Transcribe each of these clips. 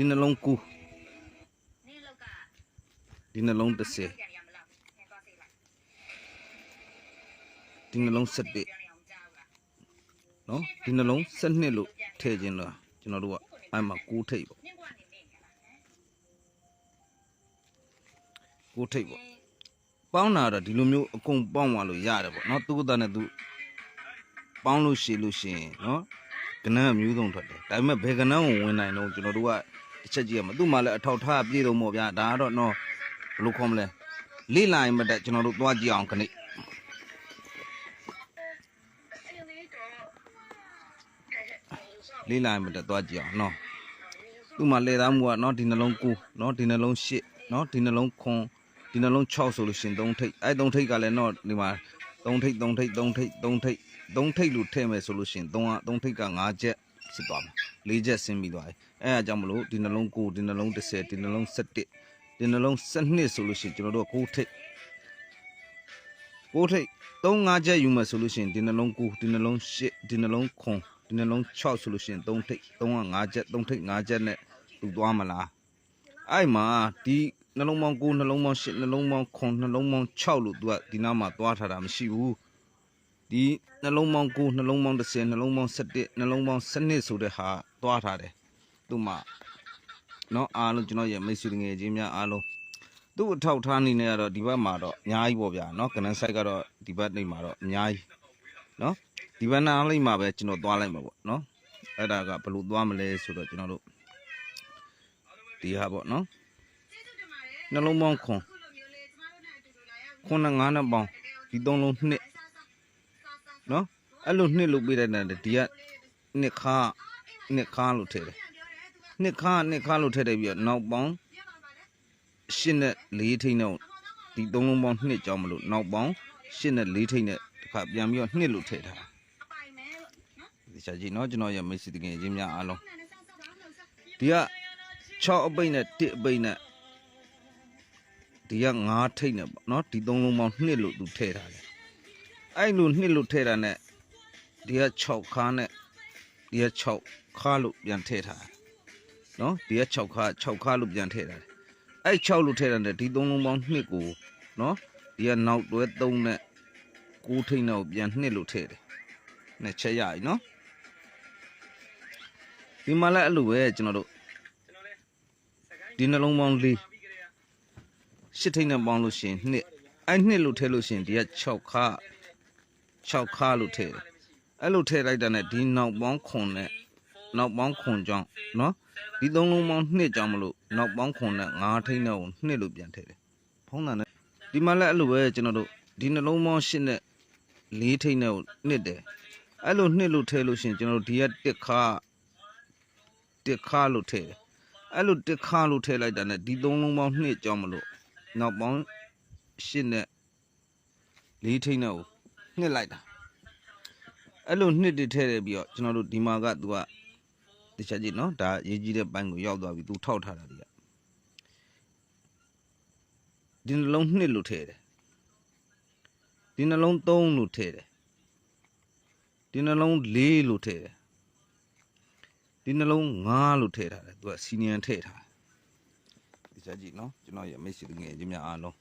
ဒီနှလုံး9ဒီနှလုံး10ဒီနှလုံး17နော်ဒီနှလုံး12လို့ထည့်ခြင်းလားကျွန်တော်တို့ကအဲ့မှာ9ထိပ်ပေါ့9ထိပ်ပေါ့ပေါင်းတာတော့ဒီလိုမျိုးအကုန်ပေါင်းသွားလို့ရတယ်ပေါ့နော်သူကတည်းကသူပေါင်းလို့ရှိလို့ရှိရင်နော်ကနန်းအမျိုးစုံထွက်တယ်ဒါပေမဲ့ဘယ်ကနန်းကိုဝင်နိုင်တော့ကျွန်တော်တို့က တစ်ချက်ကြည့်ရမှာသူ့မှာလည်းအထောက်ထားပြည့်စုံမို့ဗျာဒါကတော့နော်ဘယ်လိုခေါ်မလဲလိလာရင်မတက်ကျွန်တော်တို့သွားကြည့်အောင်ခဏိလိလာရင်မတက်သွားကြည့်အောင်နော်သူ့မှာလေသားမှုကနော်ဒီနှလုံး9နော်ဒီနှလုံး10နော်ဒီနှလုံးခွန်ဒီနှလုံး6ဆိုလို့ရှရင်3ထိပ်အဲ3ထိပ်ကလည်းနော်ဒီမှာ3ထိပ်3ထိပ်3ထိပ်3ထိပ်3ထိပ်လို့ထည့်မယ်ဆိုလို့ရှရင်3က3ထိပ်က5ချက်ဖြစ်သွားမှာ 4ချက်ဆင်းပြီးသွားပြီအဲအကြောင်းမလို့ဒီနှလုံး9ဒီနှလုံး10ဒီနှလုံး17ဒီနှလုံး12ဆိုလို့ရှရင်ကျွန်တော်တို့က9ထိပ်9ထိပ်3 5ချက်ယူမယ်ဆိုလို့ရှရင်ဒီနှလုံး9ဒီနှလုံး10ဒီနှလုံးခွန်ဒီနှလုံး6ဆိုလို့ရှရင်3ထိပ်3က5ချက်3ထိပ်5ချက်နဲ့တူသွားမလားအဲ့မှာဒီနှလုံးပေါင်း9နှလုံးပေါင်း10နှလုံးပေါင်း9နှလုံးပေါင်း6လို့သူကဒီနားမှာသွားထားတာမရှိဘူးဒီနှလုံးပေါင်း9နှလုံးပေါင်း10နှလုံးပေါင်း17နှလုံးပေါင်း12ဆိုတဲ့ဟာ သွားထားတယ်သူ့မှာနော်အားလုံးကျွန်တော်ရဲ့မိတ်ဆွေငယ်ချင်းများအားလုံးသူ့အထောက်ထားအနေနဲ့ကတော့ဒီဘက်မှာတော့အများကြီးပေါ့ဗျာနော်ကနန်ဆိုင်ကတော့ဒီဘက်နေမှာတော့အများကြီးနော်ဒီဘက်နားလိမ့်မှာပဲကျွန်တော်သွားလိုက်မှာပေါ့နော်အဲ့ဒါကဘယ်လိုသွားမလဲဆိုတော့ကျွန်တော်တို့ဒီဟာပေါ့နော်နှလုံးပေါင်းခွန်ခွန်နဲ့ငါးနဲ့ပေါင်းဒီသုံးလုံးနှစ်နော်အဲ့လိုနှစ်လို့ပြတဲ့တဲ့ဒီကနှစ်ခါ နှစ်ခါလို့ထည့်တယ်နှစ်ခါနှစ်ခါလို့ထည့်တယ်ပြီးတော့နောက်ပေါင်းရှစ်နဲ့လေးထိန်းနဲ့ဒီသုံးလုံးပေါင်းနှစ်ကြောင်းမလို့နောက်ပေါင်းရှစ်နဲ့လေးထိန်းနဲ့တစ်ခါပြန်ပြီးတော့နှစ်လို့ထည့်ထားတာဒီချာကြီးเนาะကျွန်တော်ရဲ့မိတ်ဆွေတကယ်ချင်းများအားလုံးဒီက6အပိတ်နဲ့1အပိတ်နဲ့ဒီက9ထိပ်နဲ့ပေါ့เนาะဒီသုံးလုံးပေါင်းနှစ်လို့သူထည့်ထားတယ်အဲ့လိုနှစ်လို့ထည့်တာနဲ့ဒီက6ခါနဲ့ ဒီက6ခါလို့ပြန်ထည့်ထားနော်ဒီက6ခါ6ခါလို့ပြန်ထည့်ထားတယ်အဲ့6လို့ထည့်ထားတယ်ဒီ3လုံးပေါင်း2ကိုနော်ဒီကနောက်တွဲ3နဲ့6ထိန်းတော့ပြန်2လို့ထည့်တယ်နှစ်ချက်ရပြီနော်ဒီမှာလည်းအဲ့လိုပဲကျွန်တော်တို့ဒီနှလုံးပေါင်း၄ရှစ်ထိန်းနဲ့ပေါင်းလို့ရှိရင်2အဲ့2လို့ထည့်လို့ရှိရင်ဒီက6ခါ6ခါလို့ထည့်တယ် အဲ့လိုထည့်လိုက်တာနဲ့ဒီနောက်ပေါင်းခွန်နဲ့နောက်ပေါင်းခွန်ကြောင့်နော်ဒီသုံးလုံးပေါင်းနှစ်ကြောင့်မလို့နောက်ပေါင်းခွန်နဲ့ငါးထိန်းနဲ့ကိုနှစ်လို့ပြန်ထည့်တယ်ဖုံးတာနဲ့ဒီမှာလည်းအဲ့လိုပဲကျွန်တော်တို့ဒီနှလုံးပေါင်းရှစ်နဲ့လေးထိန်းနဲ့ကိုနှစ်တယ်အဲ့လိုနှစ်လို့ထည့်လို့ရှိရင်ကျွန်တော်တို့ဒီကတစ်ခါတစ်ခါလို့ထည့်တယ်အဲ့လိုတစ်ခါလို့ထည့်လိုက်တာနဲ့ဒီသုံးလုံးပေါင်းနှစ်ကြောင့်မလို့နောက်ပေါင်းရှစ်နဲ့လေးထိန်းနဲ့ကိုနှစ်လိုက်တာ အဲ့လိုနှစ်တည်းထည့်ရပြီးတော့ကျွန်တော်တို့ဒီမှာကသူကတခြားကြည့်နော်ဒါရေးကြီးတဲ့ဘိုင်းကိုရောက်သွားပြီသူထောက်ထားတာဒီကဒီနှလုံးနှစ်လို့ထည့်တယ်ဒီနှလုံးသုံးလို့ထည့်တယ်ဒီနှလုံးလေးလို့ထည့်တယ်ဒီနှလုံးငါးလို့ထည့်ထားတယ်သူကစီနီယန်ထည့်ထားတယ်တခြားကြည့်နော်ကျွန်တော်ရဲ့မိတ်ဆွေငယ်ချင်းများအားလုံး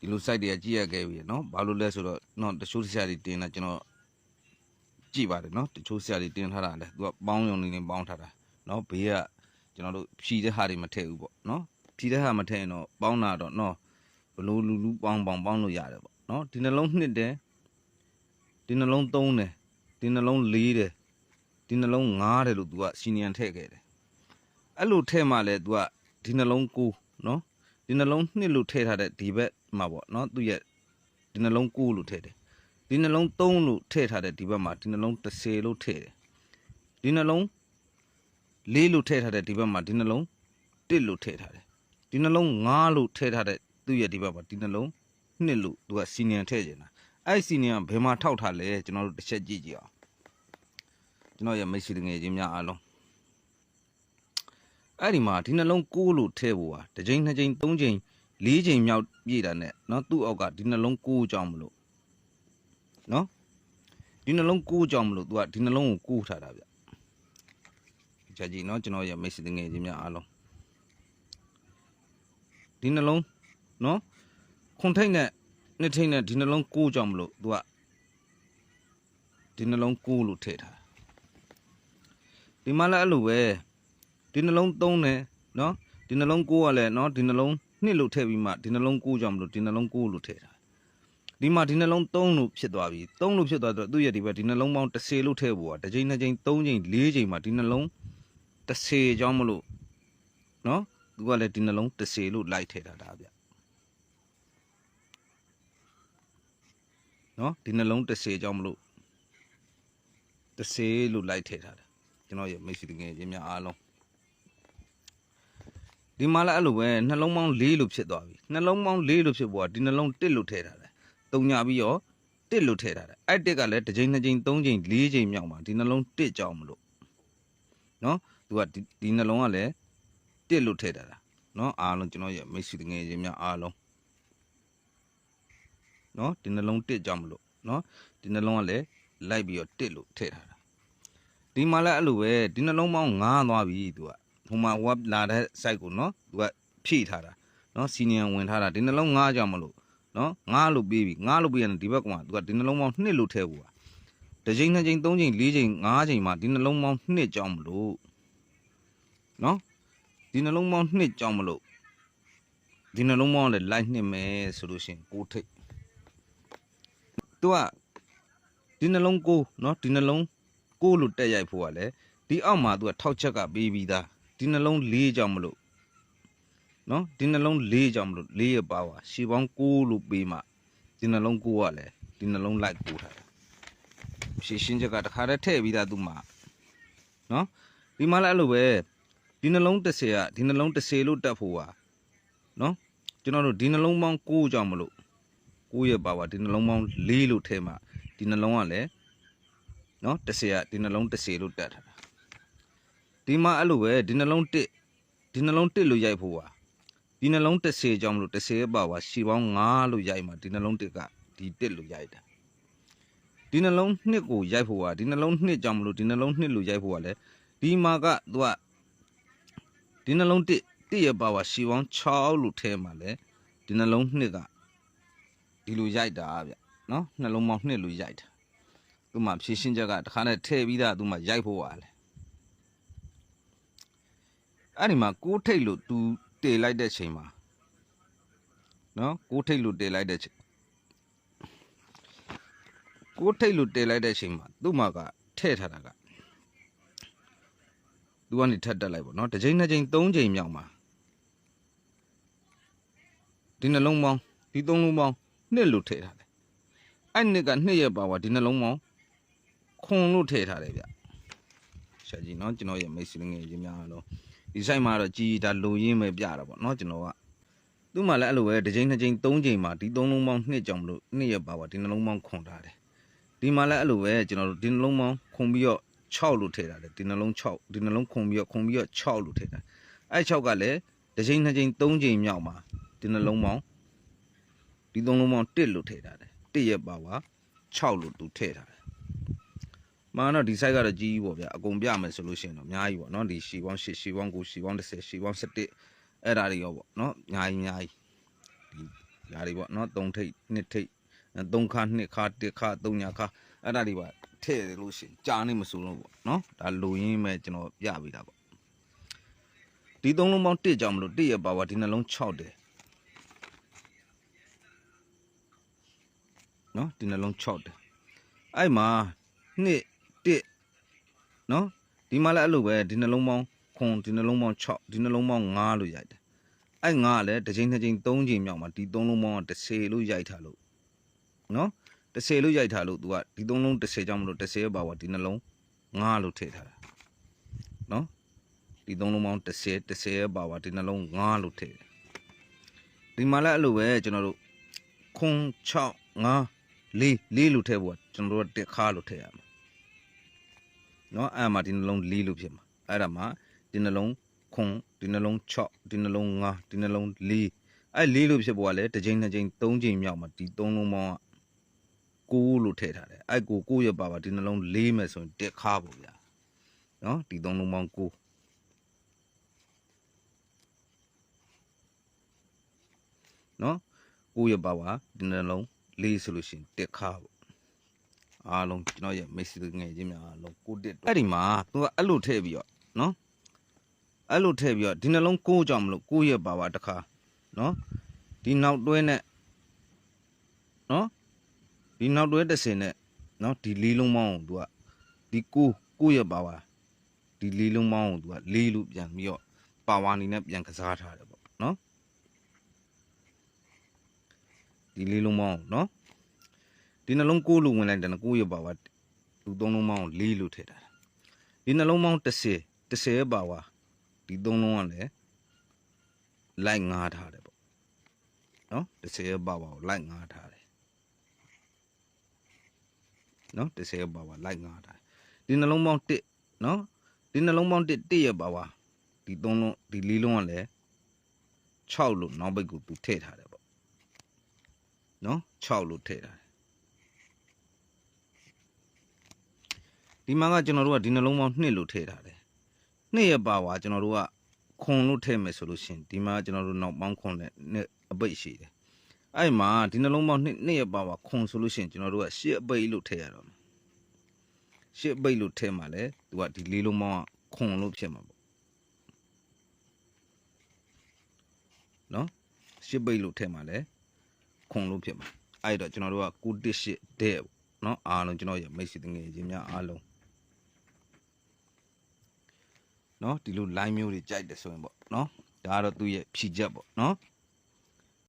ဒီလို site တွေကကြည့်ရခဲ့ပြီနော်ဘာလို့လဲဆိုတော့နော်တချို့ဆရာတွေတင်တာကျွန်တော်ကြည့်ပါတယ်နော်တချို့ဆရာတွေတင်ထားတာလဲသူကပေါင်းယုံနေနေပေါင်းထားတာနော်ဘေးကကျွန်တော်တို့ဖြီးတဲ့ဟာတွေမထည့်ဘူးပေါ့နော်ဖြီးတဲ့ဟာမထည့်ရင်တော့ပေါင်းတာတော့နော်ဘလို့လူလူပေါင်းပေါင်းပေါင်းလို့ရတယ်ပေါ့နော်ဒီနှလုံးနှစ်တယ်ဒီနှလုံးသုံးတယ်ဒီနှလုံးလေးတယ်ဒီနှလုံးငါးတယ်လို့သူကစီနီယန်ထည့်ခဲ့တယ်အဲ့လိုထည့်မှလဲသူကဒီနှလုံးကိုနော် ဒီနှလုံးနှစ်လို့ထည့်ထားတဲ့ဒီဘက်မှာပေါ့နော်သူရဲ့ဒီနှလုံး9လို့ထည့်တယ်ဒီနှလုံး3လို့ထည့်ထားတဲ့ဒီဘက်မှာဒီနှလုံး10လို့ထည့်တယ်ဒီနှလုံး4လို့ထည့်ထားတဲ့ဒီဘက်မှာဒီနှလုံး1လို့ထည့်ထားတယ်ဒီနှလုံး5လို့ထည့်ထားတဲ့သူရဲ့ဒီဘက်မှာဒီနှလုံး2လို့သူကစီနီယံထည့်ကျင်တာအဲ့စီနီယံဘယ်မှာထောက်ထားလဲကျွန်တော်တို့တစ်ချက်ကြည့်ကြည့်အောင်ကျွန်တော်ရဲ့မိတ်ဆွေငယ်ချင်းများအားလုံး အဲ့ဒီမှာဒီနှလုံးကိုးလို့ထည့်ဖို့ဟာတစ်ချိန်နှစ်ချိန်သုံးချိန်လေးချိန်မြောက်ပြည့်တာနဲ့နော်သူ့အောက်ကဒီနှလုံးကိုးကြောင်းမလို့နော်ဒီနှလုံးကိုးကြောင်းမလို့ तू ကဒီနှလုံးကိုကိုးထားတာဗျကြာကြည့်နော်ကျွန်တော်ရဲ့မိတ်ဆွေငယ်ချင်းများအားလုံးဒီနှလုံးနော်ခွန်ထိတ်နဲ့နှစ်ထိတ်နဲ့ဒီနှလုံးကိုးကြောင်းမလို့ तू ကဒီနှလုံးကိုးလို့ထည့်ထားဒီမှာလည်းအဲ့လိုပဲ ဒီနှလုံးသုံးတယ်နော်ဒီနှလုံးကိုးကလည်းနော်ဒီနှလုံးနှစ်လို့ထည့်ပြီးမှဒီနှလုံးကိုးကြောင်မလို့ဒီနှလုံးကိုးလို့ထည့်ထားဒီမှာဒီနှလုံးသုံးလို့ဖြစ်သွားပြီသုံးလို့ဖြစ်သွားတော့သူ့ရဲ့ဒီဘက်ဒီနှလုံးပေါင်း30လို့ထည့်ဖို့ကတစ်ချိန်နှစ်ချိန်သုံးချိန်လေးချိန်မှာဒီနှလုံး30ကြောင်းမလို့နော်သူကလည်းဒီနှလုံး30လို့လိုက်ထည့်တာဒါဗျနော်ဒီနှလုံး30ကြောင်းမလို့30လို့လိုက်ထည့်ထားတာကျွန်တော်ရဲ့မိတ်ဆွေငယ်ချင်းများအားလုံး ဒီမှာလည်းအဲ့လိုပဲနှလုံးပေါင်း၄လို့ဖြစ်သွားပြီနှလုံးပေါင်း၄လို့ဖြစ်ပေါ်ကဒီနှလုံး1လို့ထည့်ထားတယ်တုံညာပြီးတော့1လို့ထည့်ထားတယ်အဲ့1ကလည်းတစ်ချိန်နှစ်ချိန်သုံးချိန်လေးချိန်မြောက်မှာဒီနှလုံး1ကြောင်းမလို့နော်သူကဒီဒီနှလုံးကလည်း1လို့ထည့်ထားတာနော်အားလုံးကျွန်တော်ရဲ့မိတ်ဆွေငယ်ချင်းများအားလုံးနော်ဒီနှလုံး1ကြောင်းမလို့နော်ဒီနှလုံးကလည်းလိုက်ပြီးတော့1လို့ထည့်ထားတာဒီမှာလည်းအဲ့လိုပဲဒီနှလုံးပေါင်း9သွားပြီသူက ဟိုမှာဝက်လာတဲ့ site ကိုနော်သူကဖြည့်ထားတာနော်စီနီယံဝင်ထားတာဒီနှလုံး9ကြောင်းမလို့နော်9လို့ပြီးပြီ9လို့ပြီးရင်ဒီဘက်ကမှသူကဒီနှလုံးပေါင်း2လို့ထည့်ဖို့อ่ะတစ်ချိန်နှစ်ချိန်သုံးချိန်လေးချိန်ငါးချိန်မှာဒီနှလုံးပေါင်း2ကြောင်းမလို့နော်ဒီနှလုံးပေါင်း2ကြောင်းမလို့ဒီနှလုံးပေါင်းလည်းလိုက်နှစ်မယ်ဆိုလို့ရှိရင်ကိုထိတ်သူကဒီနှလုံးကိုနော်ဒီနှလုံးကိုလို့တက်ရိုက်ဖို့ကလည်းဒီအောက်မှာသူကထောက်ချက်ကပေးပြီးသား ဒီနှလုံး၄ကြောင်းမလို့နော်ဒီနှလုံး၄ကြောင်းမလို့၄ရပါဝါရှေပေါင်း6လို့ပေးမှဒီနှလုံး6ကလည်းဒီနှလုံးလိုက်ပို့ထားတယ်ရှင်းရှင်းချက်ကတခါတည်းထည့်ပြီးသားသူမှာနော်ဒီမှာလည်းအဲ့လိုပဲဒီနှလုံး30ကဒီနှလုံး30လို့တက်ဖို့ပါနော်ကျွန်တော်တို့ဒီနှလုံးပေါင်း6ကြောင်းမလို့6ရပါဝါဒီနှလုံးပေါင်း4လို့ထည့်မှဒီနှလုံးကလည်းနော်30ကဒီနှလုံး30လို့တက်ထားတာ ဒီမှာအဲ့လိုပဲဒီနှလုံး1ဒီနှလုံး1လို့ရိုက်ဖို့ပါဒီနှလုံး30ကြောင်းမလို့30ပါပါရှီပေါင်း9လို့ရိုက်မှာဒီနှလုံး1ကဒီ1လို့ရိုက်တာဒီနှလုံး2ကိုရိုက်ဖို့ပါဒီနှလုံး2ကြောင်းမလို့ဒီနှလုံး2လို့ရိုက်ဖို့ကလည်းဒီမှာကသူကဒီနှလုံး1 1ရပါပါရှီပေါင်း6လို့ထဲမှာလဲဒီနှလုံး2ကဒီလိုရိုက်တာဗျနော်နှလုံးပေါင်း2လို့ရိုက်တာသူမှဖြည့်ရှင်းချက်ကတခါနဲ့ထည့်ပြီးသားသူမှရိုက်ဖို့ပါလေ အဲ့ဒီမှာကိုးထိတ်လို့သူတေလိုက်တဲ့ချိန်မှာနော်ကိုးထိတ်လို့တေလိုက်တဲ့ချိန်ကိုးထိတ်လို့တေလိုက်တဲ့ချိန်မှာသူ့မှာကထဲ့ထားတာကသူကနေထက်တက်လိုက်ပေါ့နော်တစ်ချိန်နှစ်ချိန်သုံးချိန်မြောက်မှာဒီနှလုံးပေါင်းဒီသုံးလုံးပေါင်းနှစ်လို့ထည့်ထားတယ်အဲ့နှစ်ကနှစ်ရဲ့ပါဝါဒီနှလုံးပေါင်းခွန်လို့ထည့်ထားတယ်ဗျရှာကြည့်နော်ကျွန်တော်ရဲ့မိတ်ဆွေငယ်ချင်းများလို့ ဒီဆိုင်မှာတော့ကြီးဒါလိုရင်းပဲပြတာပေါ့နော်ကျွန်တော်ကသူ့မှာလည်းအဲ့လိုပဲတစ်ချိန်နှစ်ချိန်သုံးချိန်မှာဒီသုံးလုံးပေါင်းနှစ်ကြောင်မလို့နှစ်ရက်ပါပါဒီနှလုံးပေါင်းခွန်ထားတယ်ဒီမှာလည်းအဲ့လိုပဲကျွန်တော်တို့ဒီနှလုံးပေါင်းခွန်ပြီးတော့6လို့ထည့်ထားတယ်ဒီနှလုံး6ဒီနှလုံးခွန်ပြီးတော့ခွန်ပြီးတော့6လို့ထည့်ထားအဲ့6ကလည်းတစ်ချိန်နှစ်ချိန်သုံးချိန်မြောက်မှာဒီနှလုံးပေါင်းဒီသုံးလုံးပေါင်း1လို့ထည့်ထားတယ်1ရက်ပါပါ6လို့သူထည့်ထားတယ် မာတော့ဒီ site ကတော့ကြီးကြီးပေါ့ဗျာအကုန်ပြမယ်ဆိုလို့ရှိရင်တော့အများကြီးပေါ့နော်ဒီရှီပေါင်း8ရှီပေါင်း9ရှီပေါင်း10ရှီပေါင်း17အဲ့ဒါတွေရောပေါ့နော်အများကြီးအများကြီးဒီຢာတွေပေါ့နော်3ထိပ်2ထိပ်3ခါ2ခါ1ခါ3ညာခါအဲ့ဒါတွေပါထည့်တယ်လို့ရှိရင်ကြာနေမစိုးလို့ပေါ့နော်ဒါလိုရင်းမဲ့ကျွန်တော်ပြပေးတာပေါ့ဒီသုံးလုံးပေါင်း1ကြောင်မလို့1ရပါပါဒီနှလုံး6တယ်နော်ဒီနှလုံး6တယ်အဲ့မှာနှစ် တစ်နော်ဒီမှာလည်းအဲ့လိုပဲဒီနှလုံးပေါင်းခွန်ဒီနှလုံးပေါင်း6ဒီနှလုံးပေါင်း9လို့ရိုက်တယ်အဲ့9ကလည်းတစ်ချိန်တစ်ချိန်3ချိန်မြောက်မှာဒီ3လုံးပေါင်းက10လို့ရိုက်ထားလို့နော်10လို့ရိုက်ထားလို့ तू ကဒီ3လုံး10ကြောင့်မလို့10ပါပါဒီနှလုံး9လို့ထည့်ထားတာနော်ဒီ3လုံးပေါင်း10 10ပါပါဒီနှလုံး9လို့ထည့်တယ်ဒီမှာလည်းအဲ့လိုပဲကျွန်တော်တို့ခွန်6 9လေးလေးလို့ထည့်ဖို့ကျွန်တော်တို့ကတက်ခါလို့ထည့်ရမှာ နော်အဲ့မှာဒီနှလုံးလေးလို့ဖြစ်မှာအဲ့ဒါမှာဒီနှလုံးခွန်ဒီနှလုံး6ဒီနှလုံး9ဒီနှလုံး4အဲ့လေးလို့ဖြစ်ပေါ်ကလည်းတစ်ချိန်နှစ်ချိန်သုံးချိန်မြောက်မှာဒီသုံးလုံးပေါင်းက6လို့ထည့်ထားတယ်အဲ့ကို6ရပါပါဒီနှလုံး4မယ်ဆိုရင်တက်ခါပေါ့ဗျာနော်ဒီသုံးလုံးပေါင်း6နော်ကိုရပါပါဒီနှလုံးလေးဆိုလို့ရှိရင်တက်ခါပေါ့ အားလုံးကျွန်တော်ရဲ့မိတ်ဆွေငယ်ချင်းများအားလုံးကိုတစ်အဲ့ဒီမှာသူကအဲ့လိုထည့်ပြီးတော့နော်အဲ့လိုထည့်ပြီးတော့ဒီနှလုံးကိုကြောင့်မလို့ကိုရဲ့ပါပါတခါနော်ဒီနောက်တွဲနဲ့နော်ဒီနောက်တွဲတစ်စင်နဲ့နော်ဒီလေးလုံးပေါင်းကိုသူကဒီကိုကိုရဲ့ပါပါဒီလေးလုံးပေါင်းကိုသူကလေးလို့ပြန်ပြီးတော့ပါဝါနေနဲ့ပြန်ကစားထားတယ်ပေါ့နော်ဒီလေးလုံးပေါင်းနော် ဒီနှလုံး6လို့ဝင်လိုက်တယ်9ရဲ့ပါဝါလူ3လုံးပေါင်း4လို့ထည့်ထားတာဒီနှလုံးပေါင်း10 10ရဲ့ပါဝါဒီ3လုံးကလည်းလိုက်ငါးထားတယ်ပေါ့နော်10ရဲ့ပါဝါကိုလိုက်ငါးထားတယ်နော်10ရဲ့ပါဝါလိုက်ငါးထားဒီနှလုံးပေါင်း1နော်ဒီနှလုံးပေါင်း1 1ရဲ့ပါဝါဒီ3လုံးဒီ4လုံးကလည်း6လို့နောက်ဘက်ကိုသူထည့်ထားတယ်ပေါ့နော်6လို့ထည့်ထား ဒီမှာကကျွန်တော်တို့ကဒီနှလုံးပေါင်း2လို့ထည့်ထားတယ်2ရဲ့ပါဝါကျွန်တော်တို့ကခွန်လို့ထည့်မယ်ဆိုလို့ရှင်ဒီမှာကျွန်တော်တို့နောက်ပေါင်းခွန်နဲ့အပိတ်ရှိတယ်အဲ့မှာဒီနှလုံးပေါင်း2 2ရဲ့ပါဝါခွန်ဆိုလို့ရှင်ကျွန်တော်တို့က10အပိတ်လို့ထည့်ရတော့မယ်10အပိတ်လို့ထည့်မှာလဲသူကဒီလေးလုံးပေါင်းကခွန်လို့ဖြစ်မှာပေါ့နော်10ပိတ်လို့ထည့်မှာလဲခွန်လို့ဖြစ်မှာအဲ့တော့ကျွန်တော်တို့က918တဲ့ပေါ့နော်အားလုံးကျွန်တော်ရဲ့မိတ်ဆွေတငယ်ချင်းများအားလုံး နော်ဒီလို line မျိုးတွေကြိုက်တယ်ဆိုရင်ပေါ့နော်ဒါကတော့သူ့ရဲ့ဖြည့်ချက်ပေါ့နော်